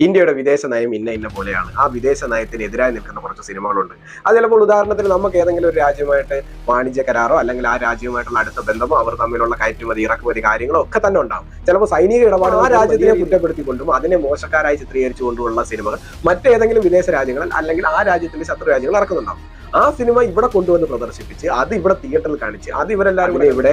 ഇന്ത്യയുടെ വിദേശ നയം ഇന്ന ഇന്ന പോലെയാണ്. ആ വിദേശ നയത്തിന് എതിരായി നിൽക്കുന്ന കുറച്ച് സിനിമകളുണ്ട്. അത് ചിലപ്പോൾ ഉദാഹരണത്തിന് നമുക്ക് ഏതെങ്കിലും ഒരു രാജ്യമായിട്ട് വാണിജ്യ കരാറോ അല്ലെങ്കിൽ ആ രാജ്യവുമായിട്ടുള്ള അടുത്ത ബന്ധമോ അവർ തമ്മിലുള്ള കയറ്റുമതി ഇറക്കുമതി കാര്യങ്ങളോ ഒക്കെ തന്നെ ഉണ്ടാവും. ചിലപ്പോൾ സൈനിക ഇടപാട് ആ രാജ്യത്തിനെ കുറ്റപ്പെടുത്തിക്കൊണ്ടും അതിനെ മോശക്കാരായി ചിത്രീകരിച്ചുകൊണ്ടുള്ള സിനിമകൾ മറ്റേതെങ്കിലും വിദേശ രാജ്യങ്ങളിൽ അല്ലെങ്കിൽ ആ രാജ്യത്തിന്റെ ശത്രു രാജ്യങ്ങൾ ഇറക്കുന്നുണ്ടാവും. ആ സിനിമ ഇവിടെ കൊണ്ടുവന്ന് പ്രദർശിപ്പിച്ച് അത് ഇവിടെ തിയേറ്ററിൽ കാണിച്ച് അത് ഇവരെല്ലാവരും കൂടെ ഇവിടെ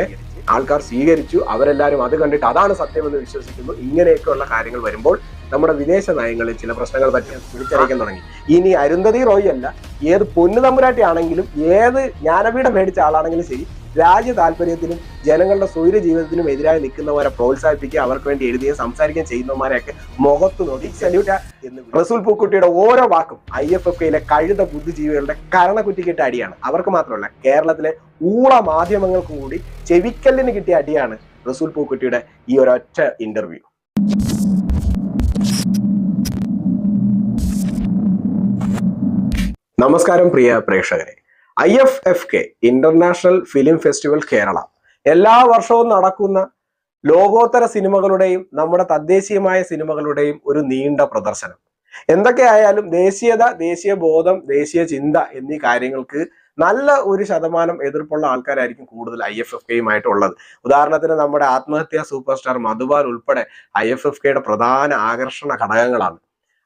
ആൾക്കാർ സ്വീകരിച്ചു അവരെല്ലാവരും അത് കണ്ടിട്ട് അതാണ് സത്യമെന്ന് വിശ്വസിക്കുന്നു. ഇങ്ങനെയൊക്കെയുള്ള കാര്യങ്ങൾ വരുമ്പോൾ നമ്മുടെ വിദേശ നയങ്ങളിൽ ചില പ്രശ്നങ്ങൾ പറ്റി വിളിച്ചറിയിക്കാൻ തുടങ്ങി. ഇനി അരുന്ധതി റോയ് അല്ല ഏത് പൊന്നു തമ്പുരാട്ടി ആണെങ്കിലും ഏത് ജ്ഞാനപീഠം മേടിച്ച ആളാണെങ്കിലും ശരി രാജ്യ താല്പര്യത്തിനും ജനങ്ങളുടെ സൂര്യ ജീവിതത്തിനും എതിരായി നിൽക്കുന്നവരെ പ്രോത്സാഹിപ്പിക്കുക അവർക്ക് വേണ്ടി എഴുതുകയും സംസാരിക്കുകയും ചെയ്യുന്നവരെയൊക്കെ മുഖത്ത് നോക്കി സല്യൂട്ട് എന്ന് റസൂൽ പൂക്കുട്ടിയുടെ ഓരോ വാക്കും ഐ എഫ് എഫ് കെയിലെ കഴുത ബുദ്ധിജീവികളുടെ കരണക്കുറ്റിക്കിട്ട അടിയാണ്. അവർക്ക് മാത്രമല്ല കേരളത്തിലെ ഊള മാധ്യമങ്ങൾക്കും കൂടി ചെവിക്കല്ലിന് കിട്ടിയ അടിയാണ് റസൂൽ പൂക്കുട്ടിയുടെ ഈ ഒരൊറ്റ ഇന്റർവ്യൂ നമസ്കാരം പ്രിയ പ്രേക്ഷകരെ. I F F K international film festival Kerala. എല്ലാ വർഷവും നടക്കുന്ന ലോകോത്തര സിനിമകളുടെയും നമ്മുടെ തദ്ദേശീയമായ സിനിമകളുടെയും ഒരു നീണ്ട പ്രദർശനം. എന്തൊക്കെയായാലും ദേശീയത ദേശീയ ബോധം ദേശീയ ചിന്ത എന്നീ കാര്യങ്ങൾക്ക് നല്ല ഒരു ശതമാനം എതിർപ്പുള്ള ആൾക്കാരായിരിക്കും കൂടുതൽ ഐ എഫ് എഫ് കെയുമായിട്ടുള്ളത് ഉദാഹരണത്തിന് നമ്മുടെ ആത്മഹത്യാ സൂപ്പർ സ്റ്റാർ മധുബാൽ ഉൾപ്പെടെ ഐ എഫ് എഫ് കെയുടെ പ്രധാന ആകർഷണ ഘടകങ്ങളാണ്.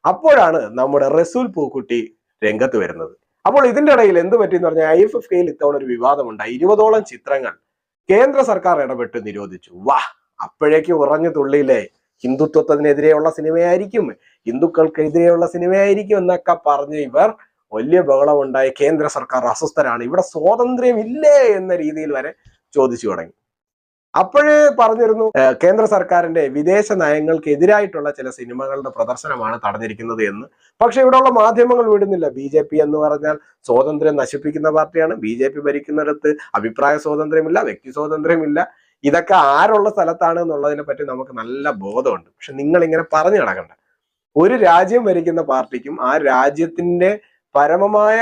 അപ്പോഴാണ് നമ്മുടെ റസൂൽ പൂക്കുട്ടി രംഗത്ത് വരുന്നത്. അപ്പോൾ ഇതിന്റെ ഇടയിൽ എന്ത് പറ്റിയെന്ന് പറഞ്ഞാൽ ഐ എഫ് എഫ് കെയിൽ ഇത്തവണ ഒരു വിവാദമുണ്ടായി ഇരുപതോളം ചിത്രങ്ങൾ കേന്ദ്ര സർക്കാർ ഇടപെട്ട് നിരോധിച്ചു. വാ അപ്പോഴേക്ക് ഉറഞ്ഞു തുള്ളിയില്ലേ ഹിന്ദുത്വത്തിനെതിരെയുള്ള സിനിമയായിരിക്കും ഹിന്ദുക്കൾക്കെതിരെയുള്ള സിനിമയായിരിക്കും എന്നൊക്കെ പറഞ്ഞ് ഇവർ വലിയ ബഹളമുണ്ടായി. കേന്ദ്ര സർക്കാർ അസ്വസ്ഥരാണ്. ഇവിടെ സ്വാതന്ത്ര്യം ഇല്ലേ എന്ന രീതിയിൽ വരെ ചോദിച്ചു തുടങ്ങി. അപ്പോഴേ പറഞ്ഞിരുന്നു കേന്ദ്ര സർക്കാരിന്റെ വിദേശ നയങ്ങൾക്കെതിരായിട്ടുള്ള ചില സിനിമകളുടെ പ്രദർശനമാണ് തടഞ്ഞിരിക്കുന്നത് എന്ന്. പക്ഷെ ഇവിടെയുള്ള മാധ്യമങ്ങൾ വിടുന്നില്ല. ബി ജെ പി എന്ന് പറഞ്ഞാൽ സ്വാതന്ത്ര്യം നശിപ്പിക്കുന്ന പാർട്ടിയാണ്. ബി ജെ പി ഭരിക്കുന്നിടത്ത് അഭിപ്രായ സ്വാതന്ത്ര്യമില്ല വ്യക്തി സ്വാതന്ത്ര്യമില്ല. ഇതൊക്കെ ആരുള്ള സ്ഥലത്താണ് എന്നുള്ളതിനെ പറ്റി നമുക്ക് നല്ല ബോധമുണ്ട്. പക്ഷെ നിങ്ങൾ ഇങ്ങനെ പറഞ്ഞു നടക്കണ്ട. ഒരു രാജ്യം ഭരിക്കുന്ന പാർട്ടിക്കും ആ രാജ്യത്തിന്റെ പരമമായ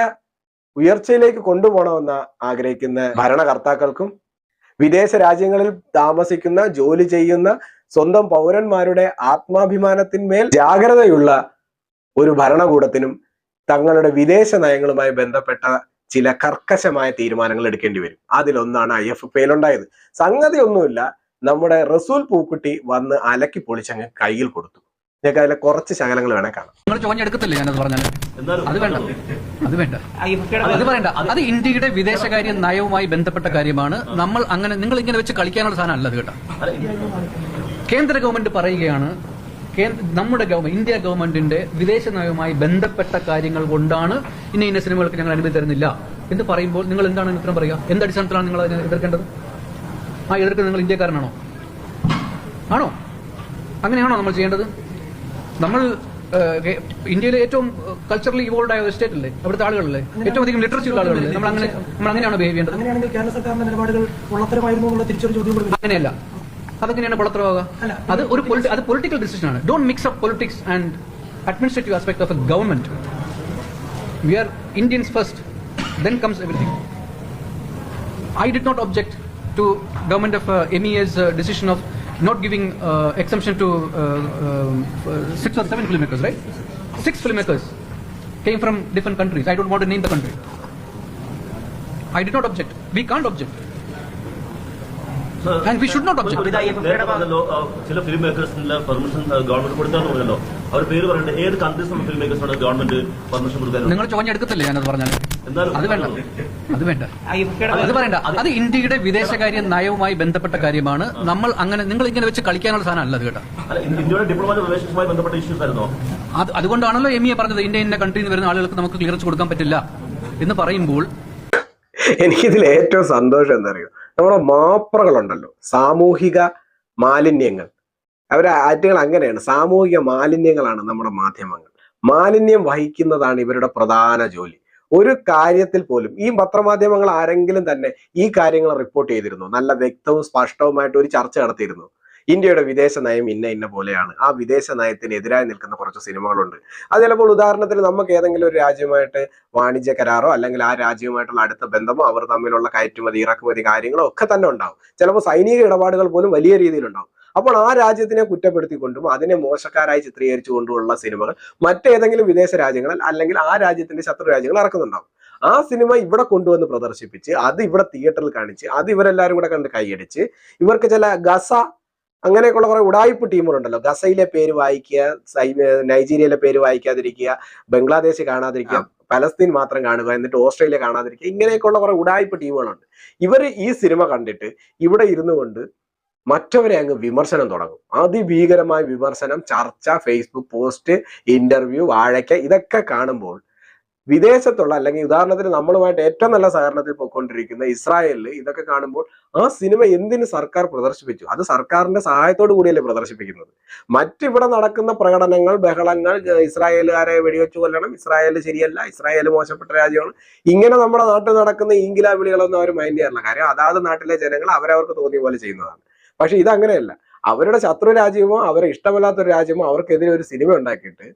ഉയർച്ചയിലേക്ക് കൊണ്ടുപോകണമെന്ന് ആഗ്രഹിക്കുന്ന ഭരണകർത്താക്കൾക്കും വിദേശ രാജ്യങ്ങളിൽ താമസിക്കുന്ന ജോലി ചെയ്യുന്ന സ്വന്തം പൗരന്മാരുടെ ആത്മാഭിമാനത്തിന്മേൽ ജാഗ്രതയുള്ള ഒരു ഭരണകൂടത്തിനും തങ്ങളുടെ വിദേശ നയങ്ങളുമായി ബന്ധപ്പെട്ട ചില കർക്കശമായ തീരുമാനങ്ങൾ എടുക്കേണ്ടി വരും. അതിലൊന്നാണ് ഐ എഫ് ഉണ്ടായത്. സംഗതി ഒന്നുമില്ല നമ്മുടെ റസൂൽ പൂക്കുട്ടി വന്ന് അലക്കി പൊളിച്ചങ്ങ് കയ്യിൽ കൊടുത്തു. ഞങ്ങൾക്ക് അതിലെ കുറച്ച് ശകലങ്ങൾ വേണേ കാണാം. നിങ്ങൾ ചോഞ്ഞെടുക്കത്തില്ലേ ഞാനത് പറഞ്ഞാൽ എന്നാലും അത് വേണ്ട. അത് വേണ്ട. അത് പറയണ്ട. അത് ഇന്ത്യയുടെ വിദേശകാര്യ നയവുമായി ബന്ധപ്പെട്ട കാര്യമാണ്. നമ്മൾ അങ്ങനെ നിങ്ങൾ ഇങ്ങനെ വെച്ച് കളിക്കാനുള്ള സാധനം അല്ല അത് കേട്ടോ. കേന്ദ്ര ഗവൺമെന്റ് പറയുകയാണ് നമ്മുടെ ഗവൺമെന്റ് ഇന്ത്യ ഗവൺമെന്റിന്റെ വിദേശ നയവുമായി ബന്ധപ്പെട്ട കാര്യങ്ങൾ കൊണ്ടാണ് ഇന്ന ഇന്ന സിനിമകൾക്ക് ഞങ്ങൾ അനുമതി തരുന്നില്ല എന്ന് പറയുമ്പോൾ നിങ്ങൾ എന്താണ് ഉത്തരം പറയുക? എന്ത് അടിസ്ഥാനത്തിലാണ് നിങ്ങൾ അതിനെ എതിർക്കേണ്ടത്? ആ എതിർക്കുന്നത് നിങ്ങൾ ഇന്ത്യക്കാരനാണോ? ആണോ? അങ്ങനെയാണോ നമ്മൾ ചെയ്യേണ്ടത്? നമ്മൾ ഇന്ത്യയിലെ ഏറ്റവും കൾച്ചറലി ഇവോൾവ് ആയ ഒരു സ്റ്റേറ്റ് അല്ലേ? അവിടുത്തെ ആളുകളല്ലേ? ഏറ്റവും അധികം ലിറ്ററസി ഉള്ള ആളുകളല്ലേ? നമ്മൾ അങ്ങനെ നമ്മൾ അങ്ങനെയാണ് ബിഹേവ് ചെയ്യേണ്ടത്? അങ്ങനെയാണെങ്കിൽ കേരള സർക്കാരിന്റെ നിലപാടുകൾ ഉള്ളത്തരമായിരുന്നു എന്നുള്ള തിരിച്ചൊരു ചോദ്യം. അങ്ങനെയല്ല. അതെങ്ങനെയാണ് പളത്രമാകുക അത് ഒരു അത് പൊളിറ്റിക്കൽ ഡിസിഷൻ ആണ്. Don't mix up politics and administrative aspect of a government we are Indians first then comes everything I did not object to government of M E S decision of not giving uh, exemption to uh, um, uh, six or seven filmmakers, right? Six filmmakers came from different countries. I don't want to name the country. I did not object. We can't object. And we should not object. നേരത്തെ പറഞ്ഞല്ലോ ആ, ചില film മേക്കേഴ്സിനുള്ള permission government കൊടുക്കാന്ന് പറഞ്ഞല്ലോ. അവർ പേര് പറയണ്ടേ ഏത് കൺട്രീസിലുള്ള ഫിലിം മേക്കേഴ്സിനാണ് ഗവൺമെന്റ് പെർമിഷൻ കൊടുക്കാനുള്ളത് നിങ്ങൾ ചോഞ്ഞെടുക്കത്തില്ലേ ഞാനത് പറഞ്ഞാൽ അത് വേണ്ട. അത് വേണ്ട. അത് പറയണ്ട. അത് ഇന്ത്യയുടെ വിദേശകാര്യ നയവുമായി ബന്ധപ്പെട്ട കാര്യമാണ്. നമ്മൾ അങ്ങനെ നിങ്ങൾ ഇങ്ങനെ വെച്ച് കളിക്കാനുള്ള സാധനമല്ല അത് കേട്ടോ. ഇന്ത്യയുടെ ഡിപ്ലോമാറ്റിക് റിലേഷൻസുമായി ബന്ധപ്പെട്ട ഇഷ്യൂസ് ആയിരുന്നോ? അത് അതുകൊണ്ടാണല്ലോ എം എ പറഞ്ഞത് ഇന്ത്യ ഇന്ന കൺട്രിയിൽ നിന്ന് വരുന്ന ആളുകൾക്ക് നമുക്ക് ക്ലിയറൻസ് കൊടുക്കാൻ പറ്റില്ല എന്ന് പറയുമ്പോൾ എനിക്കിതിൽ ഏറ്റവും സന്തോഷം എന്താ അറിയോ? നമ്മുടെ മാപ്രകളുണ്ടല്ലോ. സാമൂഹിക മാലിന്യങ്ങൾ. അവരെ ആറ്റുകൾ അങ്ങനെയാണ്. സാമൂഹിക മാലിന്യങ്ങളാണ് നമ്മുടെ മാധ്യമങ്ങൾ. മാലിന്യം വഹിക്കുന്നതാണ് ഇവരുടെ പ്രധാന ജോലി. ഒരു കാര്യത്തിൽ പോലും ഈ പത്രമാധ്യമങ്ങൾ ആരെങ്കിലും തന്നെ ഈ കാര്യങ്ങൾ റിപ്പോർട്ട് ചെയ്തിരുന്നു? നല്ല വ്യക്തവും സ്പഷ്ടവുമായിട്ട് ഒരു ചർച്ച നടത്തിയിരുന്നു? ഇന്ത്യയുടെ വിദേശ നയം ഇന്ന ഇന്ന പോലെയാണ്. ആ വിദേശ നയത്തിന് എതിരായി നിൽക്കുന്ന കുറച്ച് സിനിമകളുണ്ട്. അത് ചിലപ്പോൾ ഉദാഹരണത്തിന് നമുക്ക് ഏതെങ്കിലും ഒരു രാജ്യമായിട്ട് വാണിജ്യ കരാറോ അല്ലെങ്കിൽ ആ രാജ്യവുമായിട്ടുള്ള അടുത്ത ബന്ധമോ അവർ തമ്മിലുള്ള കയറ്റുമതി ഇറക്കുമതി കാര്യങ്ങളോ ഒക്കെ തന്നെ ഉണ്ടാവും. ചിലപ്പോൾ സൈനിക ഇടപാടുകൾ പോലും വലിയ രീതിയിലുണ്ടാവും. അപ്പോൾ ആ രാജ്യത്തിനെ കുറ്റപ്പെടുത്തിക്കൊണ്ടും അതിനെ മോശക്കാരായി ചിത്രീകരിച്ചുകൊണ്ടുമുള്ള സിനിമകൾ മറ്റേതെങ്കിലും വിദേശ രാജ്യങ്ങളിൽ അല്ലെങ്കിൽ ആ രാജ്യത്തിന്റെ ശത്രു രാജ്യങ്ങൾ ഇറക്കുന്നുണ്ടാവും. ആ സിനിമ ഇവിടെ കൊണ്ടുവന്ന് പ്രദർശിപ്പിച്ച് അത് ഇവിടെ തിയേറ്ററിൽ കാണിച്ച് അത് ഇവരെല്ലാവരും കൂടെ കണ്ട് കൈയടിച്ച് ഇവർക്ക് ചില ഗസ അങ്ങനെയൊക്കെയുള്ള കുറെ ഉടായ്പ ടീമുകളുണ്ടല്ലോ. ഗസയിലെ പേര് വായിക്കുക നൈജീരിയയിലെ പേര് വായിക്കാതിരിക്കുക ബംഗ്ലാദേശ് കാണാതിരിക്കുക പലസ്തീൻ മാത്രം കാണുക എന്നിട്ട് ഓസ്ട്രേലിയ കാണാതിരിക്കുക ഇങ്ങനെയൊക്കെയുള്ള കുറെ ഉടായ്പ ടീമുകളുണ്ട്. ഇവർ ഈ സിനിമ കണ്ടിട്ട് ഇവിടെ ഇരുന്നു കൊണ്ട് മറ്റവരെ അങ്ങ് വിമർശനം തുടങ്ങും. അതിഭീകരമായ വിമർശനം ചർച്ച ഫേസ്ബുക്ക് പോസ്റ്റ് ഇന്റർവ്യൂ വാഴയ്ക്ക ഇതൊക്കെ കാണുമ്പോൾ വിദേശത്തുള്ള അല്ലെങ്കിൽ ഉദാഹരണത്തിന് നമ്മളുമായിട്ട് ഏറ്റവും നല്ല സഹകരണത്തിൽ പോയിക്കൊണ്ടിരിക്കുന്ന ഇസ്രായേലിൽ ഇതൊക്കെ കാണുമ്പോൾ ആ സിനിമ എന്തിന് സർക്കാർ പ്രദർശിപ്പിച്ചു? അത് സർക്കാരിന്റെ സഹായത്തോടു കൂടിയല്ലേ പ്രദർശിപ്പിക്കുന്നത്. മറ്റിവിടെ നടക്കുന്ന പ്രകടനങ്ങൾ ബഹളങ്ങൾ ഇസ്രായേലുകാരെ വെടിവെച്ചു കൊല്ലണം ഇസ്രായേൽ ശരിയല്ല ഇസ്രായേൽ മോശപ്പെട്ട രാജ്യമാണ്. ഇങ്ങനെ നമ്മുടെ നാട്ടിൽ നടക്കുന്ന ഈങ്കില വിളികളൊന്നും അവർ മൈൻഡ് ചെയ്യാറില്ല. കാര്യം അതാത് നാട്ടിലെ ജനങ്ങൾ അവരവർക്ക് തോന്നിയ പോലെ ചെയ്യുന്നതാണ്. പക്ഷെ ഇതങ്ങനെയല്ല. അവരുടെ ശത്രു രാജ്യമോ അവരെ ഇഷ്ടമല്ലാത്തൊരു രാജ്യമോ അവർക്കെതിരെ ഒരു സിനിമ ഉണ്ടാക്കിയിട്ട്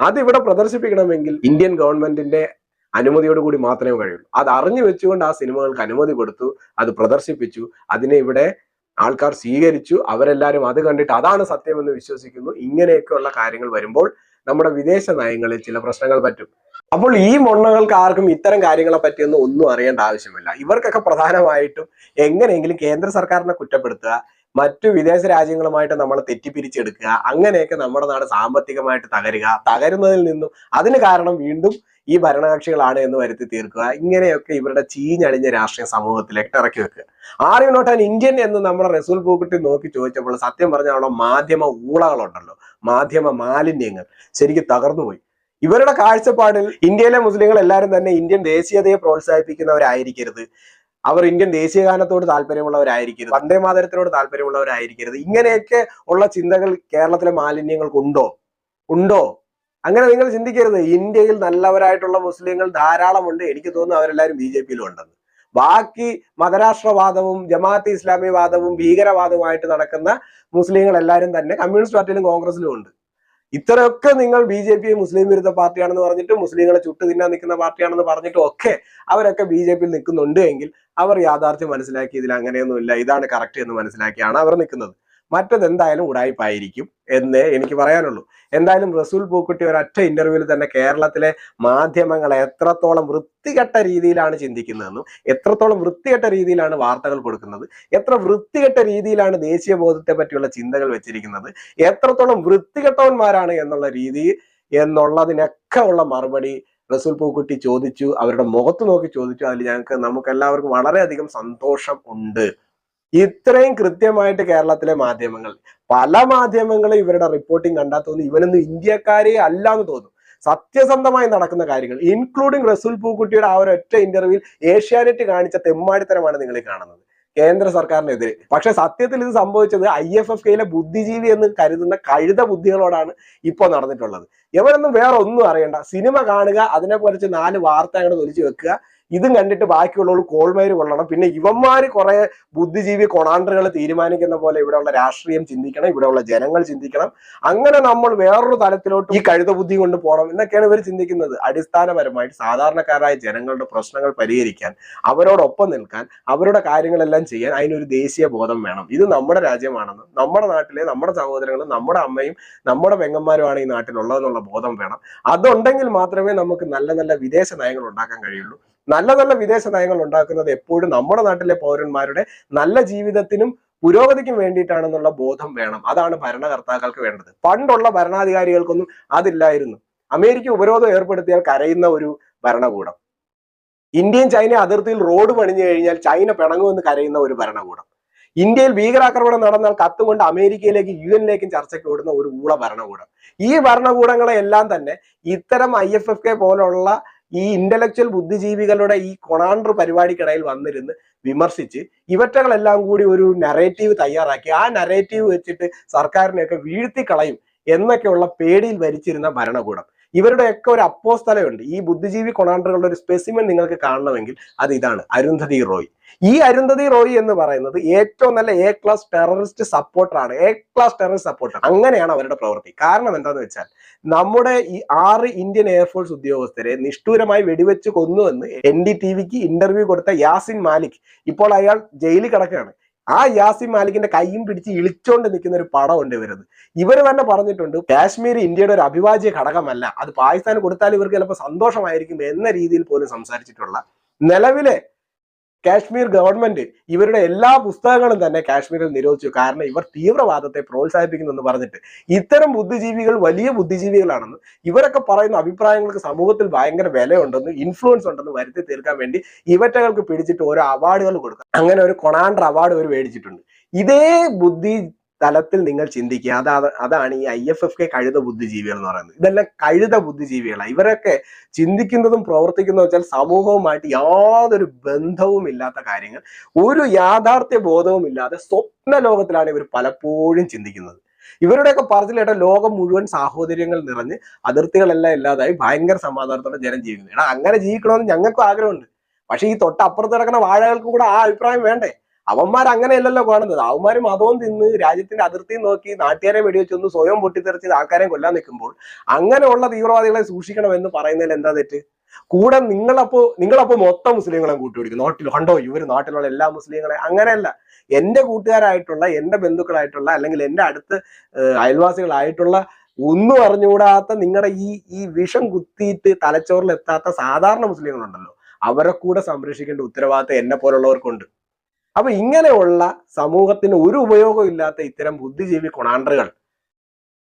അത് ഇവിടെ പ്രദർശിപ്പിക്കണമെങ്കിൽ ഇന്ത്യൻ ഗവൺമെന്റിന്റെ അനുമതിയോട് കൂടി മാത്രമേ കഴിയുള്ളൂ. അത് അറിഞ്ഞു വെച്ചുകൊണ്ട് ആ സിനിമകൾക്ക് അനുമതി കൊടുത്തു അത് പ്രദർശിപ്പിച്ചു അതിനെ ഇവിടെ ആൾക്കാർ സ്വീകരിച്ചു അവരെല്ലാവരും അത് കണ്ടിട്ട് അതാണ് സത്യമെന്ന് വിശ്വസിക്കുന്നു. ഇങ്ങനെയൊക്കെയുള്ള കാര്യങ്ങൾ വരുമ്പോൾ നമ്മുടെ വിദേശ നയങ്ങളിൽ ചില പ്രശ്നങ്ങൾ പറ്റും. അപ്പോൾ ഈ മൊണ്ണകൾക്ക് ആർക്കും ഇത്തരം കാര്യങ്ങളെ പറ്റിയൊന്നും ഒന്നും അറിയേണ്ട ആവശ്യമില്ല. ഇവർക്കൊക്കെ പ്രധാനമായിട്ടും എങ്ങനെയെങ്കിലും കേന്ദ്ര സർക്കാരിനെ കുറ്റപ്പെടുത്തുക മറ്റു വിദേശ രാജ്യങ്ങളുമായിട്ട് നമ്മൾ തെറ്റിപ്പിരിച്ചെടുക്കുക അങ്ങനെയൊക്കെ നമ്മുടെ നാട് സാമ്പത്തികമായിട്ട് തകരുക തകരുന്നതിൽ നിന്നും അതിന് കാരണം വീണ്ടും ഈ ഭരണകക്ഷികളാണ് എന്ന് വരുത്തി തീർക്കുക. ഇങ്ങനെയൊക്കെ ഇവരുടെ ചീഞ്ഞടിഞ്ഞ രാഷ്ട്രീയ സമൂഹത്തിലേക്ക് ഇറക്കി വെക്കുക. Are you not an Indian എന്ന് നമ്മുടെ റസൂൽ പൂക്കുട്ടി നോക്കി ചോദിച്ചപ്പോൾ സത്യം പറഞ്ഞാൽ അവിടെ മാധ്യമ ഊളകളുണ്ടല്ലോ മാധ്യമ മാലിന്യങ്ങൾ ശരിക്കും തകർന്നുപോയി. ഇവരുടെ കാഴ്ചപ്പാടിൽ ഇന്ത്യയിലെ മുസ്ലിങ്ങൾ എല്ലാവരും തന്നെ ഇന്ത്യൻ ദേശീയതയെ പ്രോത്സാഹിപ്പിക്കുന്നവരായിരിക്കരുത്. അവർ ഇന്ത്യൻ ദേശീയഗാനത്തോട് താല്പര്യമുള്ളവരായിരിക്കരുത് വന്ദേ മാതരത്തിനോട് താല്പര്യമുള്ളവരായിരിക്കരുത് ഇങ്ങനെയൊക്കെ ഉള്ള ചിന്തകൾ കേരളത്തിലെ മാലിന്യങ്ങൾക്കുണ്ടോ? ഉണ്ടോ? അങ്ങനെ നിങ്ങൾ ചിന്തിക്കരുത്. ഇന്ത്യയിൽ നല്ലവരായിട്ടുള്ള മുസ്ലിങ്ങൾ ധാരാളമുണ്ട്. എനിക്ക് തോന്നുന്നു അവരെല്ലാവരും ബി ജെ പിയിലും ഉണ്ടെന്ന് ബാക്കി മതരാഷ്ട്രവാദവും ജമാഅത്ത് ഇസ്ലാമി വാദവും ഭീകരവാദവുമായിട്ട് നടക്കുന്ന മുസ്ലിങ്ങൾ എല്ലാവരും തന്നെ കമ്മ്യൂണിസ്റ്റ് പാർട്ടിയിലും കോൺഗ്രസിലും ഉണ്ട്. ഇത്രയൊക്കെ നിങ്ങൾ ബി ജെ പി മുസ്ലിം വിരുദ്ധ പാർട്ടിയാണെന്ന് പറഞ്ഞിട്ട് മുസ്ലിങ്ങളെ ചുട്ടു തിന്നാൻ നിൽക്കുന്ന പാർട്ടിയാണെന്ന് പറഞ്ഞിട്ടും ഒക്കെ അവരൊക്കെ ബി ജെ പിയിൽ നിൽക്കുന്നുണ്ട് എങ്കിൽ അവർ യാഥാർത്ഥ്യം മനസ്സിലാക്കി ഇതിൽ അങ്ങനെയൊന്നുമില്ല. ഇതാണ് കറക്റ്റ് എന്ന് മനസ്സിലാക്കിയാണ് അവർ നിൽക്കുന്നത്. മറ്റത് എന്തായാലും ഉടായ്പായിരിക്കും എന്നേ എനിക്ക് പറയാനുള്ളൂ. എന്തായാലും റസൂൽ പൂക്കുട്ടി ഒരൊറ്റ ഇന്റർവ്യൂവിൽ തന്നെ കേരളത്തിലെ മാധ്യമങ്ങൾ എത്രത്തോളം വൃത്തികെട്ട രീതിയിലാണ് ചിന്തിക്കുന്നതെന്നും എത്രത്തോളം വൃത്തികെട്ട രീതിയിലാണ് വാർത്തകൾ കൊടുക്കുന്നത് എത്ര വൃത്തികെട്ട രീതിയിലാണ് ദേശീയ ബോധത്തെ പറ്റിയുള്ള ചിന്തകൾ വെച്ചിരിക്കുന്നത് എത്രത്തോളം വൃത്തികെട്ടവന്മാരാണ് എന്നുള്ള രീതി എന്നുള്ളതിനൊക്കെ ഉള്ള മറുപടി റസൂൽ പൂക്കുട്ടി ചോദിച്ചു അവരുടെ മുഖത്ത് നോക്കി ചോദിച്ചു. അതിൽ ഞങ്ങൾക്ക് നമുക്ക് എല്ലാവർക്കും വളരെയധികം സന്തോഷം ഉണ്ട്. ഇത്രയും കൃത്യമായിട്ട് കേരളത്തിലെ മാധ്യമങ്ങൾ. പല മാധ്യമങ്ങളും ഇവരുടെ റിപ്പോർട്ടിംഗ് കണ്ടാൽ ഇവനൊന്നും ഇന്ത്യക്കാരെ അല്ല എന്ന് തോന്നും. സത്യസന്ധമായി നടക്കുന്ന കാര്യങ്ങൾ ഇൻക്ലൂഡിംഗ് റസൂൽ പൂക്കുട്ടിയുടെ ആ ഒരു ഒറ്റ ഇന്റർവ്യൂവിൽ ഏഷ്യാനെറ്റ് കാണിച്ച തെമ്മാടിത്തരമാണ് നിങ്ങൾ കാണുന്നത്. കേന്ദ്ര സർക്കാരിനെതിരെ. പക്ഷെ സത്യത്തിൽ ഇത് സംഭവിച്ചത് ഐ എഫ് എഫ് കെയിലെ ബുദ്ധിജീവി എന്ന് കരുതുന്ന കഴുത ബുദ്ധികളോടാണ് ഇപ്പോൾ നടന്നിട്ടുള്ളത്. ഇവരൊന്നും വേറെ ഒന്നും അറിയണ്ട. സിനിമ കാണുക അതിനെ കുറിച്ച് നാല് വാർത്ത അങ്ങോട്ട് ഒലിച്ചു വെക്കുക ഇതും കണ്ടിട്ട് ബാക്കിയുള്ളവർ കോൾമേര് കൊള്ളണം. പിന്നെ ഇവന്മാർ കുറെ ബുദ്ധിജീവി കൊണാണ്ടറുകൾ തീരുമാനിക്കുന്ന പോലെ ഇവിടെയുള്ള രാഷ്ട്രീയം ചിന്തിക്കണം ഇവിടെയുള്ള ജനങ്ങൾ ചിന്തിക്കണം. അങ്ങനെ നമ്മൾ വേറൊരു തലത്തിലോട്ട് ഈ കഴുത ബുദ്ധി കൊണ്ട് പോകണം എന്നൊക്കെയാണ് ഇവർ ചിന്തിക്കുന്നത്. അടിസ്ഥാനപരമായിട്ട് സാധാരണക്കാരായ ജനങ്ങളുടെ പ്രശ്നങ്ങൾ പരിഹരിക്കാൻ അവരോടൊപ്പം നിൽക്കാൻ അവരുടെ കാര്യങ്ങളെല്ലാം ചെയ്യാൻ അതിനൊരു ദേശീയ ബോധം വേണം. ഇത് നമ്മുടെ രാജ്യമാണെന്ന് നമ്മുടെ നാട്ടിലെ നമ്മുടെ സഹോദരങ്ങളും നമ്മുടെ അമ്മയും നമ്മുടെ പെങ്ങന്മാരുമാണ് ഈ നാട്ടിലുള്ളതെന്നുള്ള ബോധം വേണം. അതുണ്ടെങ്കിൽ മാത്രമേ നമുക്ക് നല്ല നല്ല വിദേശ നയങ്ങൾ ഉണ്ടാക്കാൻ കഴിയുള്ളൂ. നല്ല നല്ല വിദേശ നയങ്ങൾ ഉണ്ടാക്കുന്നത് എപ്പോഴും നമ്മുടെ നാട്ടിലെ പൗരന്മാരുടെ നല്ല ജീവിതത്തിനും പുരോഗതിക്കും വേണ്ടിയിട്ടാണെന്നുള്ള ബോധം വേണം. അതാണ് ഭരണകർത്താക്കൾക്ക് വേണ്ടത്. പണ്ടുള്ള ഭരണാധികാരികൾക്കൊന്നും അതില്ലായിരുന്നു. അമേരിക്ക ഉപരോധം ഏർപ്പെടുത്തിയാൽ കരയുന്ന ഒരു ഭരണകൂടം. ഇന്ത്യയും ചൈന അതിർത്തിയിൽ റോഡ് പണിഞ്ഞു കഴിഞ്ഞാൽ ചൈന പിണങ്ങുമെന്ന് കരയുന്ന ഒരു ഭരണകൂടം. ഇന്ത്യയിൽ ഭീകരാക്രമണം നടന്നാൽ കത്തുകൊണ്ട് അമേരിക്കയിലേക്ക് യു എന്നിലേക്കും ചർച്ചയ്ക്ക് ഓടുന്ന ഒരു ഊള ഭരണകൂടം. ഈ ഭരണകൂടങ്ങളെ എല്ലാം തന്നെ ഇത്തരം ഐ എഫ് എഫ് കെ പോലുള്ള ഈ ഇന്റലക്ച്വൽ ബുദ്ധിജീവികളുടെ ഈ കൊണാണ്ടർ പരിപാടിക്കിടയിൽ വന്നിരുന്ന് വിമർശിച്ച് ഇവറ്റകളെല്ലാം കൂടി ഒരു നറേറ്റീവ് തയ്യാറാക്കി. ആ നറേറ്റീവ് വെച്ചിട്ട് സർക്കാരിനെയൊക്കെ വീഴ്ത്തിക്കളയും എന്നൊക്കെയുള്ള പേടിയിൽ ഭരിച്ചിരുന്ന ഭരണകൂടം. ഇവരുടെയൊക്കെ ഒരു അപ്പോ സ്ഥലമുണ്ട് ഈ ബുദ്ധിജീവി കൊണാണ്ടറുകളുടെ ഒരു സ്പെസിമെൻ നിങ്ങൾക്ക് കാണണമെങ്കിൽ അത് ഇതാണ് അരുന്ധതി റോയ്. ഈ അരുന്ധതി റോയ് എന്ന് പറയുന്നത് ഏറ്റവും നല്ല എ ക്ലാസ് ടെററിസ്റ്റ് സപ്പോർട്ടറാണ് എ ക്ലാസ് ടെററിസ്റ്റ് സപ്പോർട്ടർ അങ്ങനെയാണ് അവരുടെ പ്രവൃത്തി. കാരണം എന്താന്ന് വെച്ചാൽ നമ്മുടെ ഈ ആറ് ഇന്ത്യൻ എയർഫോഴ്സ് ഉദ്യോഗസ്ഥരെ നിഷ്ഠൂരമായി വെടിവെച്ച് കൊന്നുവെന്ന് എൻ ഡി ടി വിക്ക് ഇന്റർവ്യൂ കൊടുത്ത യാസിൻ മാലിക്. ഇപ്പോൾ അയാൾ ജയിലിൽ കിടക്കുകയാണ്. ആ യാസിൻ മാലിക്കിന്റെ കൈയും പിടിച്ച് ഇളിച്ചോണ്ട് നിൽക്കുന്ന ഒരു പടം ഉണ്ട് ഇവരത്. ഇവർ തന്നെ പറഞ്ഞിട്ടുണ്ട് കാശ്മീർ ഇന്ത്യയുടെ ഒരു അഭിവാജ്യ ഘടകമല്ല. അത് പാകിസ്ഥാൻ കൊടുത്താൽ ഇവർക്ക് ചിലപ്പോൾ സന്തോഷമായിരിക്കും എന്ന രീതിയിൽ പോലും സംസാരിച്ചിട്ടുള്ള നിലവിലെ കാശ്മീർ ഗവൺമെന്റ് ഇവരുടെ എല്ലാ പുസ്തകങ്ങളും തന്നെ കാശ്മീരിൽ നിരോധിച്ചു. കാരണം ഇവർ തീവ്രവാദത്തെ പ്രോത്സാഹിപ്പിക്കുന്നു എന്ന് പറഞ്ഞിട്ട്. ഇത്തരം ബുദ്ധിജീവികൾ വലിയ ബുദ്ധിജീവികളാണെന്ന് ഇവരൊക്കെ പറയുന്ന അഭിപ്രായങ്ങൾക്ക് സമൂഹത്തിൽ ഭയങ്കര വിലയുണ്ടെന്ന് ഇൻഫ്ലുവൻസ് ഉണ്ടെന്ന് വരുത്തി തീർക്കാൻ വേണ്ടി ഇവറ്റകൾക്ക് പിടിച്ചിട്ട് ഓരോ അവാർഡുകൾ കൊടുക്കുക അങ്ങനെ ഒരു കൊണാണ്ടർ അവാർഡ് ഇവർ മേടിച്ചിട്ടുണ്ട്. ഇതേ ബുദ്ധി തലത്തിൽ നിങ്ങൾ ചിന്തിക്കുക. അതാണ് അതാണ് ഈ ഐ എഫ് എഫ് കെ കഴുത ബുദ്ധിജീവികൾ എന്ന് പറയുന്നത്. ഇതെല്ലാം കഴുത ബുദ്ധിജീവികളാണ് ഇവരൊക്കെ ചിന്തിക്കുന്നതും പ്രവർത്തിക്കുന്നതും വെച്ചാൽ സമൂഹവുമായിട്ട് യാതൊരു ബന്ധവും ഇല്ലാത്ത കാര്യങ്ങൾ. ഒരു യാഥാർത്ഥ്യ ബോധവും ഇല്ലാതെ സ്വപ്ന ലോകത്തിലാണ് ഇവർ പലപ്പോഴും ചിന്തിക്കുന്നത്. ഇവരുടെയൊക്കെ പറച്ചിലേട്ട ലോകം മുഴുവൻ സാഹോദര്യങ്ങൾ നിറഞ്ഞ് അതിർത്തികളെല്ലാം ഇല്ലാതായി ഭയങ്കര സമാധാനത്തോടെ ജനം ജീവിക്കുന്നു. എടാ അങ്ങനെ ജീവിക്കണമെന്ന് ഞങ്ങൾക്കും ആഗ്രഹമുണ്ട്. പക്ഷെ ഈ തൊട്ടപ്പുറത്ത് കിടക്കുന്ന വാഴകൾക്കും കൂടെ ആ അഭിപ്രായം വേണ്ടേ? അവന്മാർ അങ്ങനെയല്ലല്ലോ കാണുന്നത്. അവന്മാർ മതവും തിന്ന് രാജ്യത്തിന്റെ അതിർത്തി നോക്കി നാട്ടുകാരെ വെടിവെച്ചൊന്ന് സ്വയം പൊട്ടിത്തെറിച്ച് ആൾക്കാരെ കൊല്ലാൻ നിൽക്കുമ്പോൾ അങ്ങനെയുള്ള തീവ്രവാദികളെ സൂക്ഷിക്കണം എന്ന് പറയുന്നതിൽ എന്താ തെറ്റ്? കൂടെ നിങ്ങളപ്പോ നിങ്ങളപ്പോ മൊത്തം മുസ്ലിങ്ങളെ കൂട്ടിപിടിക്കും. നാട്ടിൽ കണ്ടോ? ഇവർ നാട്ടിലുള്ള എല്ലാ മുസ്ലിങ്ങളെ അങ്ങനെയല്ല. എന്റെ കൂട്ടുകാരായിട്ടുള്ള എന്റെ ബന്ധുക്കളായിട്ടുള്ള അല്ലെങ്കിൽ എന്റെ അടുത്ത് അയൽവാസികളായിട്ടുള്ള ഒന്നും അറിഞ്ഞുകൂടാത്ത നിങ്ങളുടെ ഈ ഈ വിഷം കുത്തിയിട്ട് തലച്ചോറിൽ എത്താത്ത സാധാരണ മുസ്ലിങ്ങളുണ്ടല്ലോ. അവരെ കൂടെ സംരക്ഷിക്കേണ്ട ഉത്തരവാദിത്തം എന്നെ പോലുള്ളവർക്കുണ്ട്. അപ്പൊ ഇങ്ങനെയുള്ള സമൂഹത്തിന് ഒരു ഉപയോഗം ഇല്ലാത്ത ഇത്തരം ബുദ്ധിജീവി കൊണാണ്ടറുകൾ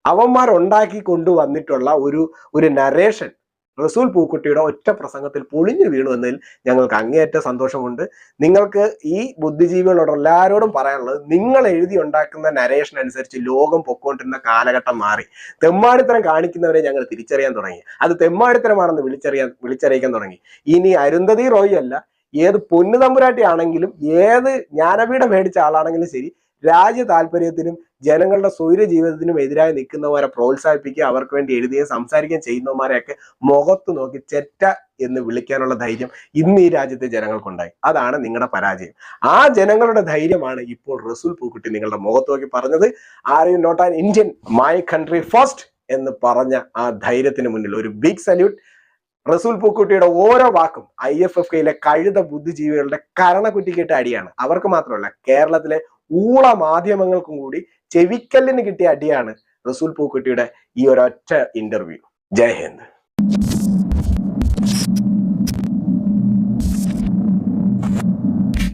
അവന്മാരുണ്ടാക്കി കൊണ്ടുവന്നിട്ടുള്ള ഒരു ഒരു നരേഷൻ റസൂൽ പൂക്കുട്ടിയുടെ ഒറ്റ പ്രസംഗത്തിൽ പൊളിഞ്ഞു വീണു എന്നതിൽ ഞങ്ങൾക്ക് അങ്ങേയറ്റ സന്തോഷമുണ്ട്. നിങ്ങൾക്ക് ഈ ബുദ്ധിജീവികളോട് എല്ലാവരോടും പറയാനുള്ളത് നിങ്ങൾ എഴുതി ഉണ്ടാക്കുന്ന നരേഷൻ അനുസരിച്ച് ലോകം പൊക്കോണ്ടിരുന്ന കാലഘട്ടം മാറി. തെമ്മാടിത്തരം കാണിക്കുന്നവരെ ഞങ്ങൾ തിരിച്ചറിയാൻ തുടങ്ങി. അത് തെമ്മാടിത്തരമാണെന്ന് വിളിച്ചറിയാൻ വിളിച്ചറിയിക്കാൻ തുടങ്ങി. ഇനി അരുന്ധതി റോയി അല്ല ഏത് പൊന്നു തമ്പുരാട്ടിയാണെങ്കിലും ഏത് ജ്ഞാനപീഠം മേടിച്ച ആളാണെങ്കിലും ശരി രാജ്യ താല്പര്യത്തിനും ജനങ്ങളുടെ സ്വൈര ജീവിതത്തിനും എതിരായി നിൽക്കുന്നവരെ പ്രോത്സാഹിപ്പിക്കുക അവർക്ക് വേണ്ടി എഴുതുകയും സംസാരിക്കുകയും ചെയ്യുന്നവരെയൊക്കെ മുഖത്ത് നോക്കി ചെറ്റ എന്ന് വിളിക്കാനുള്ള ധൈര്യം ഇന്ന് ഈ രാജ്യത്തെ ജനങ്ങൾക്കുണ്ടായി. അതാണ് നിങ്ങളുടെ പരാജയം. ആ ജനങ്ങളുടെ ധൈര്യമാണ് ഇപ്പോൾ റസൂൽ പൂക്കുട്ടി നിങ്ങളുടെ മുഖത്ത് നോക്കി പറഞ്ഞത് are you not an Indian my country first എന്ന് പറഞ്ഞ ആ ധൈര്യത്തിന് മുന്നിൽ ഒരു ബിഗ് സല്യൂട്ട് റസൂൽ പൂക്കുട്ടിയുടെ ഓരോ വാക്കും ഐ എഫ് എഫ് കെയിലെ കഴുത ബുദ്ധിജീവികളുടെ കരണക്കുറ്റിക്കിട്ട അടിയാണ്. അവർക്ക് മാത്രമല്ല കേരളത്തിലെ ഊള മാധ്യമങ്ങൾക്കും കൂടി ചെവിക്കല്ലിന് കിട്ടിയ അടിയാണ് റസൂൽ പൂക്കുട്ടിയുടെ ഈ ഒരൊറ്റ ഇന്റർവ്യൂ ജയ് ഹിന്ദ്.